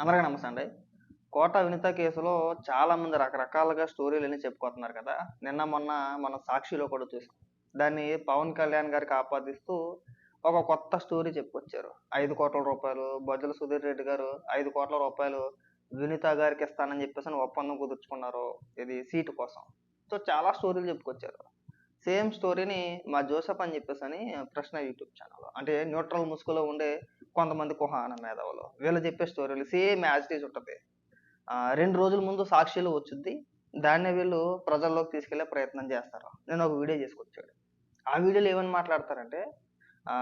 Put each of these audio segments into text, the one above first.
అందరికీ నమస్తే అండి కోట వినిత కేసులో చాలా మంది రకరకాలుగా అని చెప్పుకుంటున్నారు కదా. నిన్న మొన్న మన సాక్షిలో కూడా చూసాం. దాన్ని పవన్ కళ్యాణ్ గారికి ఆపాదిస్తూ ఒక కొత్త స్టోరీ చెప్పుకొచ్చారు. ఐదు కోట్ల రూపాయలు బొజ్జల సుధీర్ రెడ్డి గారు ఐదు కోట్ల రూపాయలు వినిత గారికి ఇస్తానని చెప్పేసి అని ఒప్పందం కుదుర్చుకున్నారు. ఇది సీటు కోసం. సో చాలా స్టోరీలు చెప్పుకొచ్చారు. సేమ్ స్టోరీని మా జోసఫ్ అని చెప్పేసి అని ప్రశ్న యూట్యూబ్ ఛానల్ అంటే న్యూట్రల్ ముసుగులో ఉండే కొంతమంది కుహాన మేధావులు. వీళ్ళు చెప్పే స్టోరీలు సేమ్ యాజ్ ఇట్ ఉంటుంది. రెండు రోజుల ముందు సాక్షిలో వచ్చింది దాన్ని వీళ్ళు ప్రజల్లోకి తీసుకెళ్ళే ప్రయత్నం చేస్తారు. నేను ఒక వీడియో చేసుకొచ్చాడు. ఆ వీడియోలో ఏమని మాట్లాడతారంటే ఆ,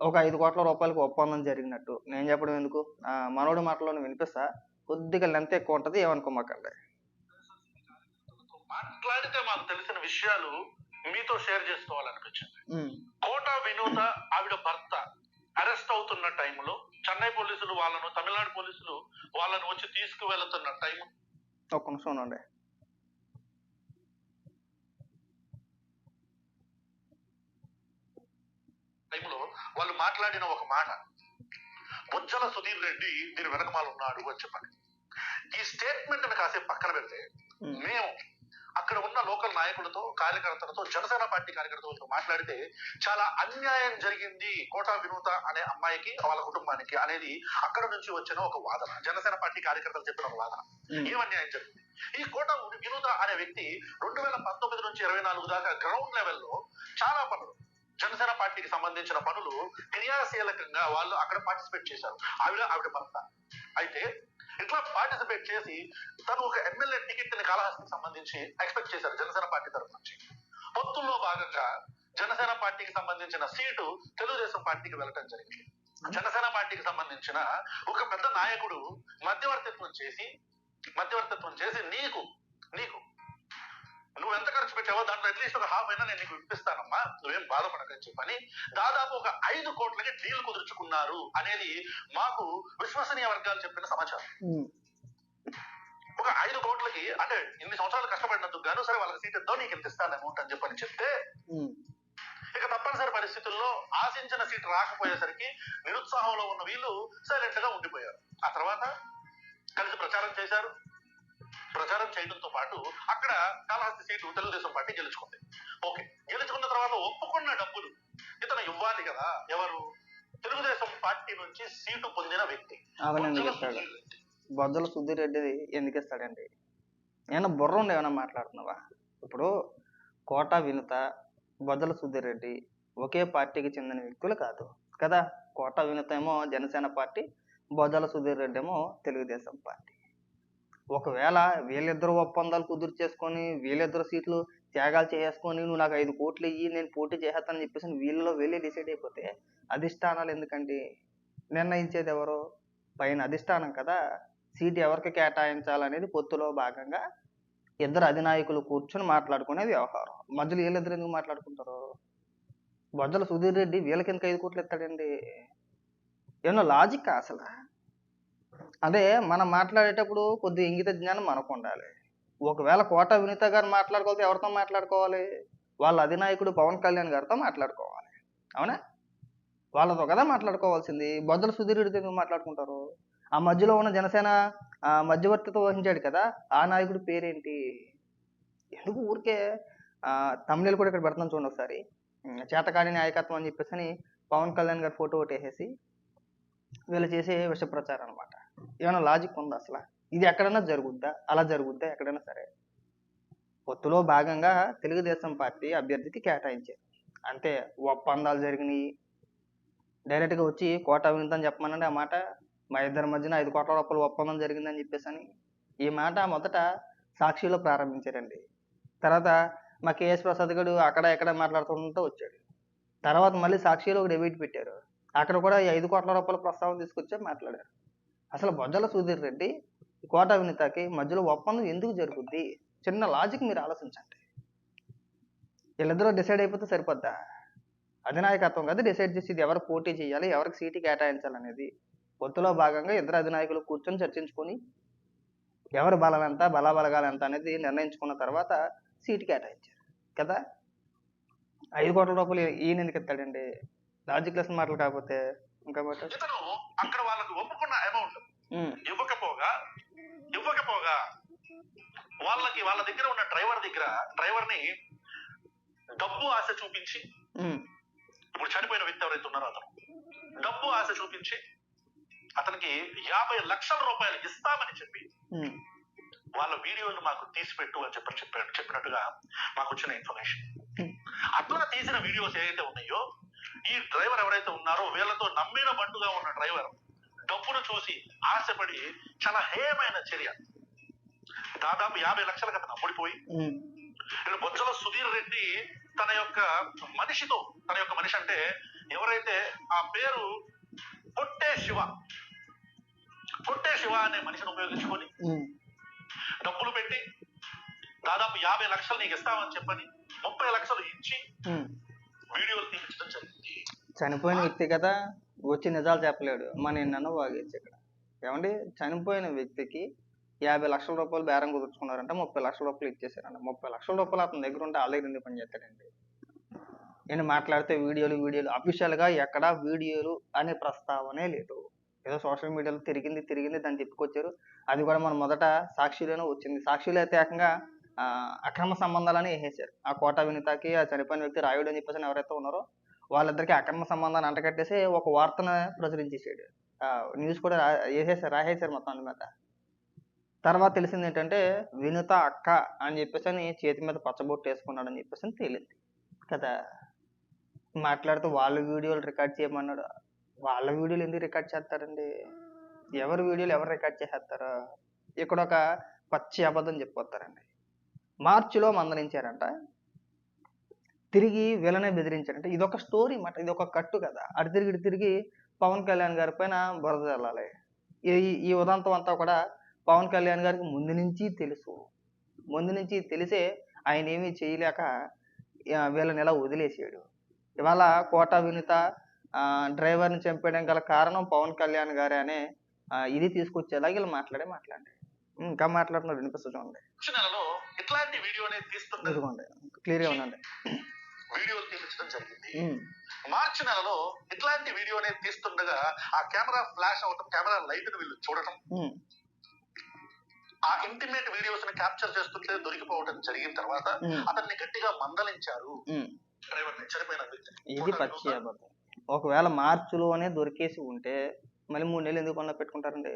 ఒక ఐదు కోట్ల రూపాయలకు ఒప్పందం జరిగినట్టు. నేను చెప్పడం ఎందుకు? మనోడి మాటలో వినిపిస్తా. కొద్దిగా లెంత్ ఎక్కువ ఉంటుంది ఏమనుకోమాకండి. మాట్లాడితే మాకు తెలిసిన విషయాలు మీతో షేర్ చేసుకోవాలనిపించింది. కోట వినోద ఆవిడ భర్త. అరెస్ట్ అవుతున్న టైంలో చెన్నై పోలీసులు వాళ్ళను తమిళనాడు పోలీసులు వాళ్ళను వచ్చి తీసుకువెళ్తున్న టైం ఒక్క నిమిషం ఉండండి. టైంలో వాళ్ళు మాట్లాడిన ఒక మాట. బుజ్జల సుధీర్ రెడ్డి దీని వెనకమాల ఉన్నాడు అని చెప్పని ఈ స్టేట్మెంట్ కాసేపు పక్కన పెడితే మేము అక్కడ ఉన్న లోకల్ నాయకులతో కార్యకర్తలతో జనసేన పార్టీ కార్యకర్తలతో మాట్లాడితే చాలా అన్యాయం జరిగింది కోటా వినూత అనే అమ్మాయికి వాళ్ళ కుటుంబానికి అనేది అక్కడ నుంచి వచ్చిన ఒక వాదన. జనసేన పార్టీ కార్యకర్తలు చెప్పిన ఒక వాదన. ఏం అన్యాయం జరిగింది? ఈ కోట వినూత అనే వ్యక్తి రెండు వేల పంతొమ్మిది నుంచి ఇరవై నాలుగు దాకా గ్రౌండ్ లెవెల్లో చాలా పనులు జనసేన పార్టీకి సంబంధించిన పనులు క్రియాశీలకంగా వాళ్ళు అక్కడ పార్టిసిపేట్ చేశారు. ఆవిడ ఆవిడ భర్త. అయితే ఇట్లా పార్టిసిపేట్ చేసి తను ఒక ఎమ్మెల్యే టికెట్ని కాళహస్తికి సంబంధించి ఎక్స్పెక్ట్ చేశారు జనసేన పార్టీ తరఫు నుంచి. పొత్తుల్లో భాగంగా జనసేన పార్టీకి సంబంధించిన సీటు తెలుగుదేశం పార్టీకి వెళ్ళటం జరిగింది. జనసేన పార్టీకి సంబంధించిన ఒక పెద్ద నాయకుడు మధ్యవర్తిత్వం చేసి మధ్యవర్తిత్వం చేసి నీకు నీకు నువ్వు ఎంత ఖర్చు పెట్టావో దాంట్లో అట్లీస్ట్ ఒక హాఫ్ అయినా నేను నీకు ఇప్పిస్తానమ్మా. నువ్వేం బాధపడకని చెప్పని దాదాపు ఒక ఐదు కోట్లకి డీల్ కుదుర్చుకున్నారు అనేది మాకు విశ్వసనీయ వర్గాలు చెప్పిన సమాచారం. ఒక ఐదు కోట్లకి అంటే ఇన్ని సంవత్సరాలు కష్టపడినందుకు గాను సరే వాళ్ళకి సీట్ ఇద్దాం నీకు ఇంత ఇస్తాను అమౌంట్ అని చెప్పని చెప్తే ఇక తప్పనిసరి పరిస్థితుల్లో ఆశించిన సీట్ రాకపోయేసరికి నిరుత్సాహంలో ఉన్న వీళ్ళు సైలెంట్గా ఉండిపోయారు. ఆ తర్వాత కలిసి ప్రచారం చేశారు. ప్రచారం చేయడంతో పాటు అక్కడ కాళహస్తి సీటు తెలుగుదేశం పార్టీ గెలుచుకుంది. ఓకే. గెలుచుకున్న తర్వాత ఒప్పుకున్న డబ్బులు ఇతను ఇవ్వాలి కదా. ఎవరు? తెలుగుదేశం పార్టీ నుంచి సీటు పొందిన వ్యక్తి. బొజ్జల సుధీర్ రెడ్డి. ఎందుకు ఇస్తాడండి? ఏమన్నా బుర్ర ఉండి ఏమైనా మాట్లాడుతున్నావా? ఇప్పుడు కోట వినుత బొజ్జల సుధీర్ రెడ్డి ఒకే పార్టీకి చెందిన వ్యక్తులు కాదు కదా? కోట వినుత ఏమో జనసేన పార్టీ బొజ్జల సుధీర్ రెడ్డి ఏమో తెలుగుదేశం పార్టీ. ఒకవేళ వీళ్ళిద్దరు ఒప్పందాలు కుదురు చేసుకొని వీళ్ళిద్దరు సీట్లు త్యాగాలు చేసుకొని నువ్వు నాకు ఐదు కోట్లు ఇయ్యి నేను పోటీ చేసేస్తానని చెప్పేసి వీళ్ళలో వెళ్ళి డిసైడ్ అయిపోతే అధిష్టానాలు ఎందుకండి? నిర్ణయించేది ఎవరు? పైన అధిష్టానం కదా. సీట్ ఎవరికి కేటాయించాలనేది పొత్తులో భాగంగా ఇద్దరు అధినాయకులు కూర్చొని మాట్లాడుకునే వ్యవహారం. మధ్యలో వీళ్ళిద్దరు ఎందుకు మాట్లాడుకుంటారు? బొజ్జల సుధీర్ రెడ్డి వీళ్ళకి ఎందుకు ఐదు కోట్లు ఇస్తాడండి? ఏమన్నా లాజిక్ అసలు? అదే మనం మాట్లాడేటప్పుడు కొద్ది ఇంగిత జ్ఞానం మనకు ఉండాలి ఒకవేళ కోట వినీత గారు మాట్లాడుకోవాలి ఎవరితో మాట్లాడుకోవాలి? వాళ్ళ అధినాయకుడు పవన్ కళ్యాణ్ గారితో మాట్లాడుకోవాలి. అవునా? వాళ్ళతో కదా మాట్లాడుకోవాల్సింది. బొద్దల సుధీరుడితో ఎందుకు మాట్లాడుకుంటారు? ఆ మధ్యలో ఉన్న జనసేన ఆ, వహించాడు కదా ఆ నాయకుడి పేరేంటి? ఎందుకు ఊరికే తమిళలు కూడా ఇక్కడ పెడుతున్నాం చూడండి ఒకసారి. ఉమ్, చేతకాని నాయకత్వం అని చెప్పేసి అని పవన్ కళ్యాణ్ గారి ఫోటో ఒకటి వేసేసి వీళ్ళు చేసే విష ప్రచారం అనమాట ఏమైనా లాజిక్ ఉందా అసలు? ఇది ఎక్కడైనా జరుగుద్దా? అలా జరుగుద్దా? ఎక్కడైనా సరే. పొత్తులో భాగంగా తెలుగుదేశం పార్టీ అభ్యర్థికి కేటాయించారు. అంటే ఒప్పందాలు జరిగినాయి. డైరెక్ట్గా వచ్చి కోట వింతని చెప్పమనండి ఆ మాట. మా ఇద్దరి మధ్యన ఐదు కోట్ల రూపాయలు ఒప్పందం జరిగిందని చెప్పేసి అని ఈ మాట మొదట సాక్షిలో ప్రారంభించారండి. తర్వాత మా కేఎస్ ప్రసాద్ గడు అక్కడ ఎక్కడ మాట్లాడుతుంటూ వచ్చాడు. తర్వాత మళ్ళీ సాక్షిలో ఒక డెబిట్ పెట్టారు. అక్కడ కూడా ఐదు కోట్ల రూపాయల ప్రస్తావన తీసుకొచ్చి మాట్లాడారు. అసలు బొజ్జల సుధీర్ రెడ్డి కోట వినితకి మధ్యలో ఒప్పందం ఎందుకు జరుగుద్ది? చిన్న లాజిక్ మీరు ఆలోచించండి. వీళ్ళిద్దరూ డిసైడ్ అయిపోతే సరిపోద్దా? అధినాయకత్వం కదా డిసైడ్ చేసి ఇది ఎవరు పోటీ చేయాలి ఎవరికి సీటు కేటాయించాలనేది. పొత్తులో భాగంగా ఇద్దరు అధినాయకులు కూర్చొని చర్చించుకొని ఎవరి బలం ఎంత బలాబలగాలు ఎంత అనేది నిర్ణయించుకున్న తర్వాత సీటు కేటాయించారు కదా? ఐదు కోట్ల రూపాయలు ఈయన ఎందుకు ఎత్తాడండి? లాజిక్ లెస్ మాటలు కాకపోతే ఇతను అక్కడ వాళ్ళకు ఒప్పుకున్న అమౌంట్ ఇవ్వకపోగా ఇవ్వకపోగా వాళ్ళకి వాళ్ళ దగ్గర ఉన్న డ్రైవర్ దగ్గర డ్రైవర్ని డబ్బు ఆశ చూపించి ఇప్పుడు చనిపోయిన వ్యక్తి ఎవరైతే ఉన్నారో అతను డబ్బు ఆశ చూపించి అతనికి యాభై లక్షల రూపాయలు ఇస్తామని చెప్పి వాళ్ళ వీడియోలు మాకు తీసి పెట్టు అని చెప్పి చెప్పాడు చెప్పినట్టుగా మాకు వచ్చిన ఇన్ఫర్మేషన్. అట్లా తీసిన వీడియోస్ ఏవైతే ఉన్నాయో ఈ డ్రైవర్ ఎవరైతే ఉన్నారో వీళ్ళతో నమ్మిన బంటుగా ఉన్న డ్రైవర్ డబ్బును చూసి ఆశపడి చాలా హేయమైన చర్య. దాదాపు యాభై లక్షలకు అతను అమ్ముడిపోయి ఉమ్, ఇక్కడ బొజ్జల సుధీర్ రెడ్డి తన యొక్క మనిషితో తన యొక్క మనిషి అంటే ఎవరైతే ఆ పేరు కొట్టే శివ కొట్టే శివ అనే మనిషిని ఉపయోగించుకొని డబ్బులు పెట్టి దాదాపు యాభై లక్షలు నీకు ఇస్తామని చెప్పని ముప్పై లక్షలు ఇచ్చి. వీడియోలు తీపించడం జరిగింది. చనిపోయిన వ్యక్తి కదా వచ్చి నిజాలు చెప్పలేడు. మన ఎన్నో వాగేచ్చు ఇక్కడ. ఏమండి? చనిపోయిన వ్యక్తికి యాభై లక్షల రూపాయలు బేరం కుదుర్చుకున్నారంటే ముప్పై లక్షల రూపాయలు ఇచ్చేసారంట ముప్పై లక్షల రూపాయలు అతని దగ్గర ఉంటే వాళ్ళ దగ్గర ఎందుకు పనిచేస్తాడండి నేను మాట్లాడితే వీడియోలు వీడియోలు. అఫీషియల్గా ఎక్కడ ఎక్కడా వీడియోలు అనే ప్రస్తావనే లేదు. ఏదో సోషల్ మీడియాలో తిరిగింది తిరిగింది దాన్ని చెప్పుకొచ్చారు. అది కూడా మన మొదట సాక్షిలోనే వచ్చింది. సాక్షిలో అయితే ఏకంగా అక్రమ సంబంధాలని వేసేసారు ఆ కోట వినితకి ఆ చనిపోయిన వ్యక్తి రాయుడు అని చెప్పేసి ఎవరైతే ఉన్నారో వాళ్ళిద్దరికి అక్రమ సంబంధాన్ని అంటకట్టేసి ఒక వార్తను ప్రచురించేసాడు ఆ, న్యూస్ కూడా రా వేసేసారు రాసేసారు మొత్తం అన్ని మీద. తర్వాత తెలిసింది ఏంటంటే వినుత అక్క అని చెప్పేసి అని చేతి మీద పచ్చబొట్టు వేసుకున్నాడు అని చెప్పేసి అని తేలింది. కదా? మాట్లాడుతూ వాళ్ళ వీడియోలు రికార్డ్ చేయమన్నాడు. వాళ్ళ వీడియోలు ఎందుకు రికార్డ్ చేస్తారండి? ఎవరి వీడియోలు ఎవరు రికార్డ్ చేసేస్తారు? ఇక్కడ ఒక పచ్చి అబద్ధం చెప్పొస్తారండి. మార్చిలో మందలించారంట. తిరిగి వీళ్ళనే బెదిరించారంటే ఇది ఒక స్టోరీ మాట ఇది ఒక కట్టు కదా. అటు తిరిగి ఇటు తిరిగి పవన్ కళ్యాణ్ గారి పైన బురద చల్లాలి ఈ ఈ ఉదంతం అంతా కూడా పవన్ కళ్యాణ్ గారికి ముందు నుంచి తెలుసు. ముందు నుంచి తెలిసే ఆయన ఏమీ చేయలేక ఆ, వీళ్ళని ఇలా వదిలేసాడు. ఇవాళ కోట వినుత ఆ, డ్రైవర్ని చంపేయడం గల కారణం పవన్ కళ్యాణ్ గారే అనే ఆ, ఇది తీసుకొచ్చేలాగా వీళ్ళు మాట్లాడే మాట్లాడండి. ఇంకా మాట్లాడుతున్నారు. వినిపిస్తుంది చూడండి. వచ్చే నెలలో ఇట్లాంటి వీడియో అనేది తీస్తున్న ఇదిగోండి. క్లియర్గా ఉందండి వీడియోలు తీపించడం జరిగింది. మార్చి నెలలో ఇట్లాంటి వీడియో అనేది తీస్తుండగా ఆ కెమెరా ఫ్లాష్ అవటం కెమెరా లైట్ వీళ్ళు చూడటం. ఆ ఇంటిమేట్ వీడియోస్ని క్యాప్చర్ చేస్తుంటే దొరికిపోవడం జరిగిన తర్వాత అతన్ని గట్టిగా మందలించారు. డ్రైవర్ని చనిపోయిన వ్యక్తిని. ఇది పచ్చి అబద్ధం. ఒకవేళ మార్చిలోనే దొరికేసి ఉంటే మళ్ళీ మూడు నెలలు ఎందుకు పనిలో పెట్టుకుంటారండి?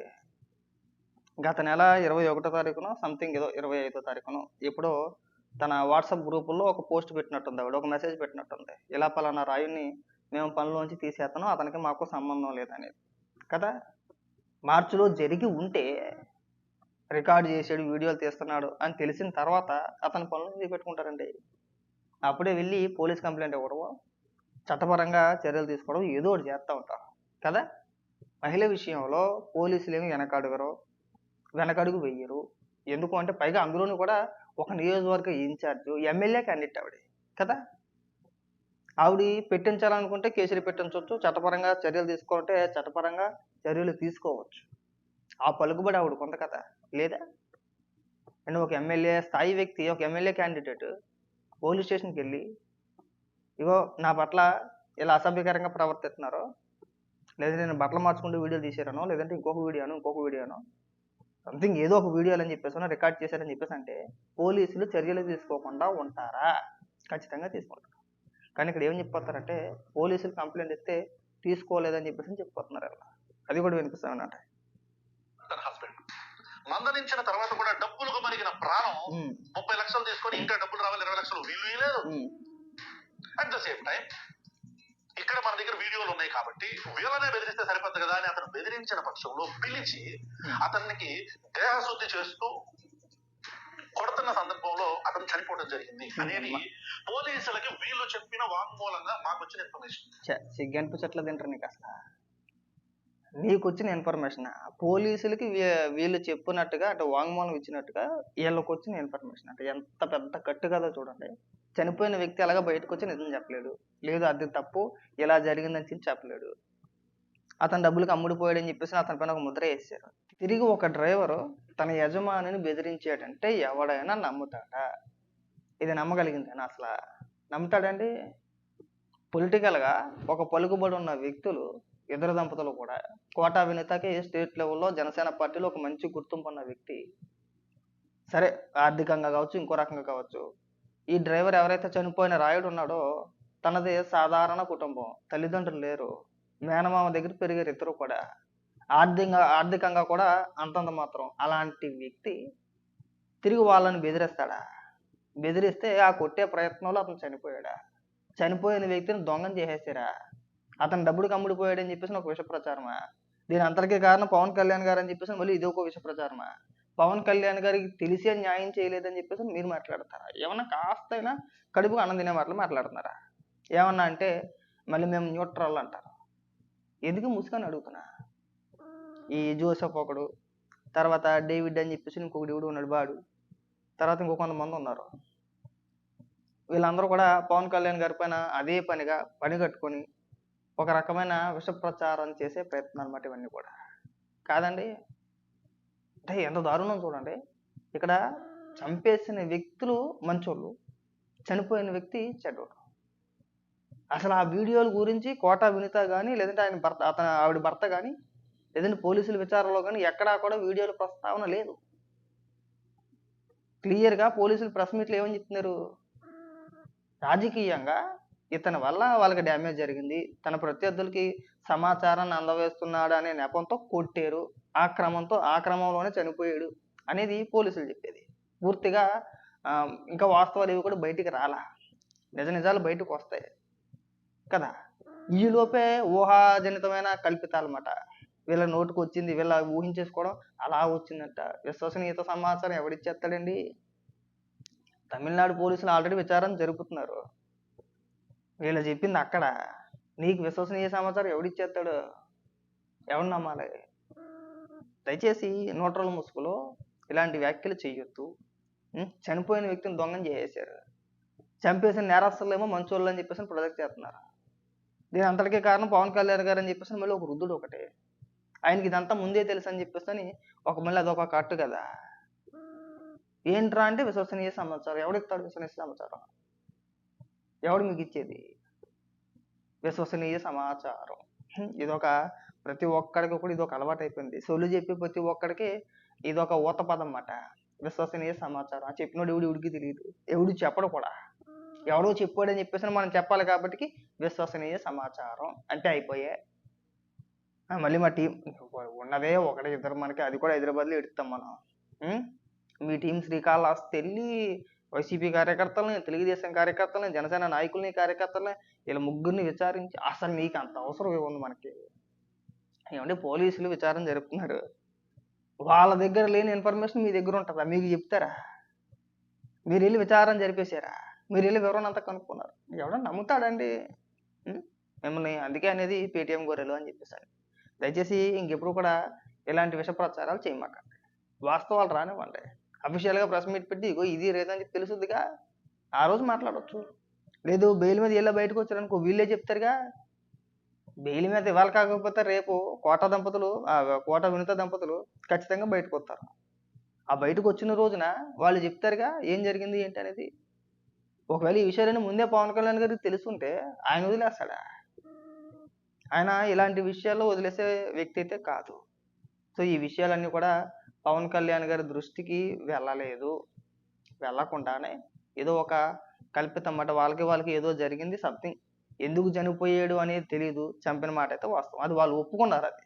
గత నెల ఇరవై ఒకటో తారీఖున సంథింగ్ ఏదో ఇరవై ఐదో తారీఖున ఎప్పుడో తన వాట్సాప్ గ్రూపుల్లో ఒక పోస్ట్ పెట్టినట్టుంది ఆవిడ ఒక మెసేజ్ పెట్టినట్టుంది. ఇలా పలానా రాయుని మేము పనిలోంచి తీసేస్తాను అతనికి మాకు సంబంధం లేదనేది. కదా? మార్చిలో జరిగి ఉంటే రికార్డ్ చేసాడు వీడియోలు తీస్తున్నాడు అని తెలిసిన తర్వాత అతని పనులు ఎందుకు పెట్టుకుంటారండి? అప్పుడే వెళ్ళి పోలీస్ కంప్లైంట్ ఇవ్వడం చట్టపరంగా చర్యలు తీసుకోవడం ఏదో ఒకటి చేస్తూ ఉంటారు కదా? మహిళ విషయంలో పోలీసులు ఏమి వెనకడుగరు వెనకడుగు వెయ్యరు ఎందుకు అంటే పైగా అందులోనూ కూడా ఒక నియోజకవర్గ ఇన్ఛార్జ్ ఎమ్మెల్యే క్యాండిడేట్ ఆవిడ. కదా? ఆవిడ పెట్టించాలనుకుంటే కేసులు పెట్టించవచ్చు చట్టపరంగా చర్యలు తీసుకుంటే చట్టపరంగా చర్యలు తీసుకోవచ్చు. ఆ పలుకుబడి ఆవిడ కొంత కదా? లేదా? అండ్ ఒక ఎమ్మెల్యే స్థాయి వ్యక్తి ఒక ఎమ్మెల్యే క్యాండిడేట్ పోలీస్ స్టేషన్కి వెళ్ళి ఇగో నా పట్ల ఇలా అసభ్యకరంగా ప్రవర్తిస్తున్నారు లేదా నేను బట్టలు మార్చుకుంటూ వీడియో తీసారనో లేదంటే ఇంకొక వీడియోను ఇంకొక వీడియోను సంథింగ్ ఏదో ఒక వీడియో అని చెప్పేసి రికార్డ్ చేశారని చెప్పేసి అంటే పోలీసులు చర్యలు తీసుకోకుండా ఉంటారా? ఖచ్చితంగా తీసుకుంటారు. కానీ ఇక్కడ ఏం చెప్పిపోతారంటే పోలీసులు కంప్లైంట్ ఇస్తే తీసుకోలేదని చెప్పేసి చెప్పిపోతున్నారు అలా అది కూడా వినిపిస్తాను అన్నమాట. మందలించిన తర్వాత కూడా డబ్బులకు మరిగిన ప్రాణం ముప్పై లక్షలు తీసుకొని ఇంకా డబ్బులు రావాలి ఇరవై లక్షలు. ఇవ్వలేదు um, at the same time ఇక్కడ మన దగ్గర వీడియోలు ఉన్నాయి కాబట్టి వీళ్ళనే బెదిరిస్తే సరిపోద్ది కదా అని అతను బెదిరించిన పక్షంలో పిలిచి అతనికి దేహశుద్ధి చేస్తూ కొడుతున్న సందర్భంలో అతను చనిపోవడం జరిగింది అనేది పోలీసులకి వీళ్ళు చెప్పిన వాంగ్మూలంగా మాకు వచ్చిన ఇన్ఫర్మేషన్ ఛ, సిగ్గు తింటారు నీకు అసలు. నీకు వచ్చిన ఇన్ఫర్మేషన్ పోలీసులకి వీళ్ళు చెప్పినట్టుగా అంటే వాంగ్మూలం ఇచ్చినట్టుగా వీళ్ళకి వచ్చిన ఇన్ఫర్మేషన్ అంటే ఎంత పెద్ద కట్టు కదా చూడండి. చనిపోయిన వ్యక్తి అలాగా బయటకు వచ్చి నిజం చెప్పలేడు. లేదు అది తప్పు. ఇలా జరిగిందని చెప్పి చెప్పలేడు. అతను డబ్బులకు అమ్ముడిపోయాడని చెప్పేసి అతని పైన ఒక ముద్ర వేసారు తిరిగి ఒక డ్రైవరు తన యజమానిని బెదిరించాడంటే ఎవడైనా నమ్ముతాడా? ఇది నమ్మగలిగిందేనా అసలు? నమ్ముతాడండి. పొలిటికల్గా ఒక పలుకుబడి ఉన్న వ్యక్తులు ఇద్దరు దంపతులు కూడా కోటా వినితకి స్టేట్ లెవెల్లో జనసేన పార్టీలో ఒక మంచి గుర్తింపు ఉన్న వ్యక్తి. సరే ఆర్థికంగా కావచ్చు ఇంకో రకంగా కావచ్చు ఈ డ్రైవర్ ఎవరైతే చనిపోయిన రాయుడు ఉన్నాడో తనది సాధారణ కుటుంబం. తల్లిదండ్రులు లేరు. మేనమామ దగ్గర పెరిగారు ఇద్దరు కూడా. ఆర్థికంగా ఆర్థికంగా కూడా అంతంత మాత్రం. అలాంటి వ్యక్తి తిరిగి వాళ్ళని బెదిరిస్తాడా? బెదిరిస్తే ఆ కొట్టే ప్రయత్నంలో అతను చనిపోయాడా? చనిపోయిన వ్యక్తిని దొంగం చేసేసారా? అతను డబ్బులు కమ్ముడిపోయాడని చెప్పేసి ఒక విష ప్రచారమా దీని అంతటికీ కారణం పవన్ కళ్యాణ్ గారు అని చెప్పేసి మళ్ళీ ఇది ఒక విష ప్రచారమా పవన్ కళ్యాణ్ గారికి తెలిసే న్యాయం చేయలేదని చెప్పేసి మీరు మాట్లాడతారా? ఏమన్నా కాస్తైనా కడుపు అన్నం మాటలు మాట్లాడుతున్నారా? ఏమన్నా అంటే మళ్ళీ మేము న్యూట్రల్ అంటారు. ఎందుకు ముసుగని అడుగుతున్నా? ఈ జోసెఫ్ ఒకడు తర్వాత డేవిడ్ అని చెప్పేసి ఇంకొకటి ఎవడు ఉన్నాడు బాడు తర్వాత ఇంకో కొంతమంది ఉన్నారు. వీళ్ళందరూ కూడా పవన్ కళ్యాణ్ గారి పైన అదే పనిగా పని కట్టుకొని ఒక రకమైన విష ప్రచారం చేసే ప్రయత్నం అనమాట ఇవన్నీ కూడా. కాదండి? అంటే ఎంత దారుణం చూడండి. ఇక్కడ చంపేసిన వ్యక్తులు మంచోళ్ళు చనిపోయిన వ్యక్తి చెడ్డోడు. అసలు ఆ వీడియోల గురించి కోటా వినిత కానీ లేదంటే ఆయన భర్త అతను ఆవిడ భర్త కానీ లేదంటే పోలీసుల విచారణలో కానీ ఎక్కడా కూడా వీడియోల ప్రస్తావన లేదు. క్లియర్గా పోలీసులు ప్రెస్ మీట్లు ఏమని చెప్తున్నారు? రాజకీయంగా ఇతని వల్ల వాళ్ళకి డ్యామేజ్ జరిగింది. తన ప్రత్యర్థులకి సమాచారాన్ని అందవేస్తున్నాడు అనే నెపంతో కొట్టారు. ఆ క్రమంతో ఆ క్రమంలోనే చనిపోయాడు అనేది పోలీసులు చెప్పేది. పూర్తిగా ఇంకా వాస్తవాలు ఇవి కూడా బయటికి రాలా. నిజ నిజాలు బయటకు వస్తాయి కదా. ఈ లోపే ఊహాజనితమైన కల్పితాలన్నమాట. వీళ్ళ నోటుకు వచ్చింది వీళ్ళ ఊహించేసుకోవడం అలా వచ్చిందంట. విశ్వసనీయత సమాచారం ఎవడిచ్చేస్తాడండి? తమిళనాడు పోలీసులు ఆల్రెడీ విచారణ జరుపుతున్నారు. వీళ్ళు చెప్పింది అక్కడ. నీకు విశ్వసనీయ సమాచారం ఎవడిచ్చేస్తాడు? ఎవడు నమ్మాలి? దయచేసి న్యూట్రల్ ముసుగులో ఇలాంటి వ్యాఖ్యలు చేయొద్దు. చనిపోయిన వ్యక్తిని దొంగం చేసేశారు. చంపేసిన నేరస్తులేమో మంచోళ్ళు అని చెప్పేసి ప్రొజెక్ట్ చేస్తున్నారు. దీని అంతటికే కారణం పవన్ కళ్యాణ్ గారు అని చెప్పేసి మళ్ళీ ఒక వృద్ధుడు ఒకటే. ఆయనకి ఇదంతా ముందే తెలుసు అని చెప్పేసి అని ఒక మళ్ళీ అదొక కట్టు కదా. ఏంట్రా అంటే విశ్వసనీయ సమాచారం. ఎవడిస్తాడు విశ్వసనీయ సమాచారం? ఎవడు మీకు ఇచ్చేది? విశ్వసనీయ సమాచారం. ఇదొక ప్రతి ఒక్కడికి కూడా ఇది ఒక అలవాటు అయిపోయింది సొల్లు చెప్పి ప్రతి ఒక్కడికి ఇది ఒక ఊత పదం అన్నమాట విశ్వసనీయ సమాచారం. ఆ చెప్పినోడు ఎవడు ఎవడికి తెలియదు ఎవడు చెప్పడు కూడా. ఎవడో చెప్పాడని చెప్పేసి మనం చెప్పాలి కాబట్టి విశ్వసనీయ సమాచారం అంటే అయిపోయే. మళ్ళీ మా టీం ఉన్నదే ఒకటి ఇద్దరు మనకి. అది కూడా హైదరాబాద్లో ఎడుతాం మనం. మీ టీం శ్రీకాళహస్తి వెళ్ళి వైసీపీ కార్యకర్తలని తెలుగుదేశం కార్యకర్తలని జనసేన నాయకుల్ని కార్యకర్తలని వీళ్ళ ముగ్గురిని విచారించి అసలు మీకు అంత అవసరం ఏముంది మనకి? ఏమంటే పోలీసులు విచారణ జరుపుతున్నారు. వాళ్ళ దగ్గర లేని ఇన్ఫర్మేషన్ మీ దగ్గర ఉంటుందా? మీకు చెప్తారా? మీరు వెళ్ళి విచారణ జరిపేశారా? మీరు వెళ్ళి వివరణ అంతా కనుక్కున్నారు. ఎవడో నమ్ముతాడండి? మిమ్మల్ని అందుకే అనేది పేటిఎం గొర్రెలు అని చెప్పేసాను. దయచేసి ఇంకెప్పుడు కూడా ఇలాంటి విష ప్రచారాలు చేయమాకండి వాస్తవాలు రానివ్వండి. అఫీషియల్గా ప్రెస్ మీట్ పెట్టి ఇగో ఇది రేదని చెప్పి తెలుసుద్దిగా. ఆ రోజు మాట్లాడవచ్చు లేదు బెయిల్ మీద ఇలా బయటకు వచ్చారనుకో వీళ్ళే చెప్తారుగా. బెయిల్ మీద ఇవాళ కాకపోతే రేపు కోట దంపతులు ఆ, కోట వినుత దంపతులు ఖచ్చితంగా బయటకు వస్తారు. ఆ బయటకు వచ్చిన రోజున వాళ్ళు చెప్తారుగా ఏం జరిగింది ఏంటి అనేది. ఒకవేళ ఈ విషయాలన్నీ ముందే పవన్ కళ్యాణ్ గారికి తెలుసుంటే ఆయన వదిలేస్తాడా? ఆయన ఇలాంటి విషయాల్లో వదిలేసే వ్యక్తి అయితే కాదు. సో ఈ విషయాలన్నీ కూడా పవన్ కళ్యాణ్ గారి దృష్టికి వెళ్ళలేదు. వెళ్ళకుండానే ఏదో ఒక కల్పితం మాట వాళ్ళకి వాళ్ళకి ఏదో జరిగింది సంథింగ్ ఎందుకు చనిపోయాడు అనేది తెలియదు చంపిన మాట అయితే వాస్తవం. అది వాళ్ళు ఒప్పుకున్నారు అది.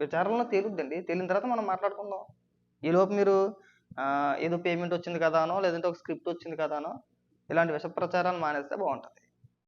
విచారణలో తేలుద్దండి తేలిన తర్వాత మనం మాట్లాడుకుందాం. ఈలోపు మీరు ఏదో పేమెంట్ వచ్చింది కదానో లేదంటే ఒక స్క్రిప్ట్ వచ్చింది కదానో ఇలాంటి విష ప్రచారాలు మానేస్తే బాగుంటుంది.